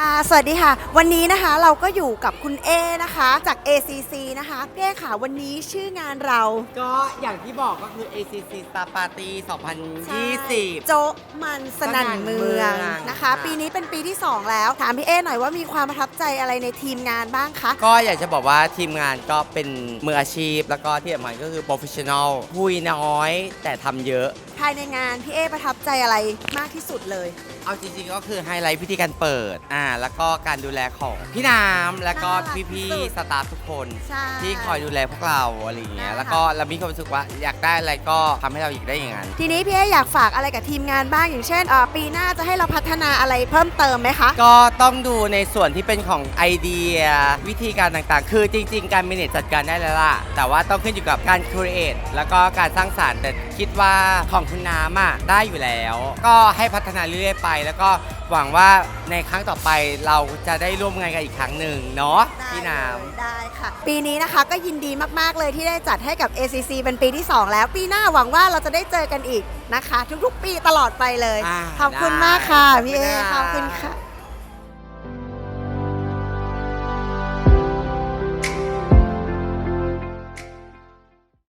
ค่ะ สวัสดีค่ะ วันนี้นะคะเราก็อยู่กับคุณเอนะคะ จาก ACC นะคะพี่เอค่ะวันนี้ชื่องานเราก็อย่างที่บอกก็คือ ACC Star Party 2020 โจ๊ะมันสนั่นเมืองสนั่นเมืองนะคะค่ะปีนี้เป็นปีที่ 2 แล้ว ถามพี่เอหน่อยว่ามีความประทับใจอะไรในทีมงานบ้างคะ ก็อยากจะบอกว่าทีมงานก็เป็นมืออาชีพ แล้วก็ที่สำคัญก็คือ professional คุยน้อย แต่ทำเยอะ ภายในงานพี่เอประทับใจอะไรมากที่สุดเลย เอาจริงๆ ก็คือไฮไลท์พิธีการเปิดอ่าแล้วก็การดูแลของพี่น้ำแล้วก็น่ารักพี่สุดๆสตาฟทุกคน ใช่ ที่คอยดูแลพวกเราอะไรอย่างเงี้ยน่ารักแล้วก็เรามีความรู้สึกว่าอยากได้อะไรก็ทำให้เราอยากได้อย่างนั้น ทีนี้พี่เออยากฝากอะไรกับทีมงานบ้างอย่างเช่นเอ่อปีหน้าจะให้เราพัฒนาอะไรเพิ่มเติมไหมคะ ก็ต้องดูในส่วนที่เป็นของไอเดีย วิธีการต่างๆ คือจริง ๆ การมินิจัดการได้แล้วล่ะ แต่ว่าต้องขึ้นอยู่กับการครีเอทแล้วก็การสร้างสารรค์แต่คิดว่าของคุณน้ำอะได้อยู่แล้ว ก็ให้พัฒนาเรื่อยๆไป แล้วก็ หวังว่าในครั้งต่อไปเราจะได้ร่วมงานกันอีกครั้งหนึ่งเนาะพี่น้ได้เลยได้ค่ะ ปีนี้นะคะก็ยินดีมากๆเลยที่ได้จัดให้กับ ACC เป็นปีที่ 2 แล้ว ปีหน้าหวังว่าเราจะได้เจอกันอีกนะคะ ทุกๆ ปีตลอดไปเลยำอ่าขอบคุณมากค่ะได้พี่เอไม่ได้ ขอบคุณค่ะ